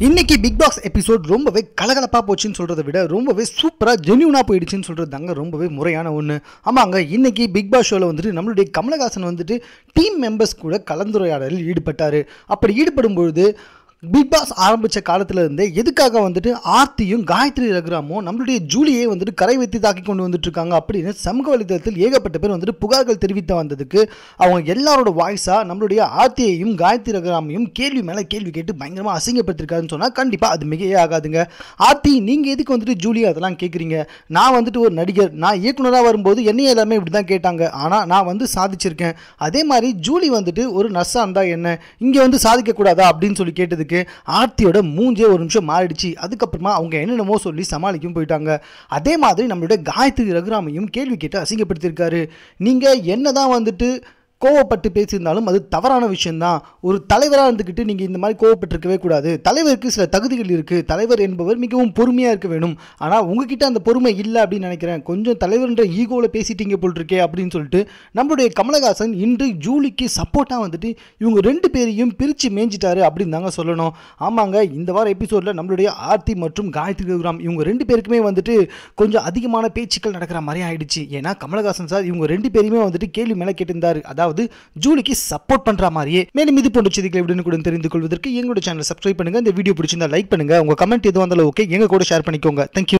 இன்னைக்கு big pass episode ரொம்பவே கலகலப்பாக போச்சுன்னு சொல்கிறத விட ரொம்பவே சூப்பராக ஜென்யூனாக போயிடுச்சுன்னு சொல்கிறது தாங்க ரொம்பவே முறையான ஒன்று ஆமாங்க இன்னைக்கு பிக் பாஸ் ஷோவில் வந்துட்டு நம்மளுடைய கமலஹாசன் வந்துட்டு டீம் மெம்பர்ஸ் கூட கலந்துரையாடலில் ஈடுபட்டார். அப்படி ஈடுபடும் பொழுது பிக் பாஸ் ஆரம்பித்த காலத்துல இருந்தே எதுக்காக வந்துட்டு ஆர்த்தியும் காயத்ரி ரகுராமும் நம்மளுடைய ஜூலியை வந்துட்டு கரை வைத்து தாக்கி கொண்டு வந்துட்டு இருக்காங்க அப்படின்னு சமூக வலைதளத்தில் ஏகப்பட்ட பேர் வந்துட்டு புகார்கள் தெரிவித்து வந்ததுக்கு அவங்க எல்லாரோட வாய்ஸாக நம்மளுடைய ஆர்த்தியையும் காயத்ரி ரகுராமையும் கேள்வி மேலே கேள்வி கேட்டு பயங்கரமாக அசிங்கப்படுத்திருக்காருன்னு சொன்னால் கண்டிப்பாக அது மிகையே ஆகாதுங்க. ஆர்த்தி நீங்கள் எதுக்கு வந்துட்டு ஜூலி அதெல்லாம் கேட்குறீங்க நான் வந்துட்டு ஒரு நடிகர். நான் இயக்குனராக வரும்போது என்னையும் எல்லாமே இப்படி தான் கேட்டாங்க. ஆனால் நான் வந்து சாதிச்சிருக்கேன். அதே மாதிரி ஜூலி வந்துட்டு ஒரு நர்ஸாக இருந்தால் என்ன? இங்கே வந்து சாதிக்கக்கூடாதா? அப்படின்னு சொல்லி கேட்டதுக்கு ஆர்த்தியோட மூஞ்சே ஒரு நிமிஷம் மாறிடுச்சு. அதுக்கப்புறமா அவங்க என்னென்னமோ சொல்லி சமாளிக்கும் போயிட்டாங்க. அதே மாதிரி நம்மளுடைய காயத்ரி ரகுராமையும் கேள்வி கேட்டு அசிங்கப்படுத்தியிருக்காரு. நீங்கள் என்ன தான் வந்துட்டு கோவப்பட்டு பேசியிருந்தாலும் அது தவறான விஷயம்தான். ஒரு தலைவராக இருந்துக்கிட்டு நீங்கள் இந்த மாதிரி கோவப்பட்டிருக்கவே கூடாது. தலைவருக்கு சில தகுதிகள் இருக்குது தலைவர் என்பவர் மிகவும் பொறுமையாக இருக்க வேணும் ஆனால் உங்ககிட்ட அந்த பொறுமை இல்லை அப்படின்னு நினைக்கிறேன். கொஞ்சம் தலைவர்ன்ற ஈகோவில் பேசிட்டீங்க போல் இருக்கே அப்படின்னு சொல்லிட்டு நம்மளுடைய கமலஹாசன் இன்று ஜூலிக்கு சப்போர்ட்டாக வந்துட்டு இவங்க ரெண்டு பேரையும் பிரித்து மேய்ஞ்சிட்டாரு அப்படின்னு தாங்க சொல்லணும். ஆமாங்க இந்த வார எபிசோடில் நம்மளுடைய ஆர்த்தி மற்றும் காயத்ரி ரகுராம் இவங்க ரெண்டு பேருக்குமே வந்துட்டு கொஞ்சம் அதிகமான பேச்சுக்கள் நடக்கிற மாதிரி ஆயிடுச்சு. ஏன்னா கமலஹாசன் சார் இவங்க ரெண்டு பேருமே வந்துட்டு கேள்வி மேலே கேட்டிருந்தாரு. அதாவது ஜூலிக்கு சப்போர்ட் பண்ற மாதிரியே மேலும் இது போன்ற செய்திகளை உடனுக்குடன் தெரிந்து கொள்வதற்கு எங்களோட சேனல் சப்ஸ்கிரைப் பண்ணுங்க. இந்த வீடியோ பிடிச்சிருந்தா லைக் பண்ணுங்க. உங்க கமெண்ட் எதுவும் இருந்தாலும் ஓகே எங்க கூட ஷேர் பண்ணிக்கோங்க. தேங்க்யூ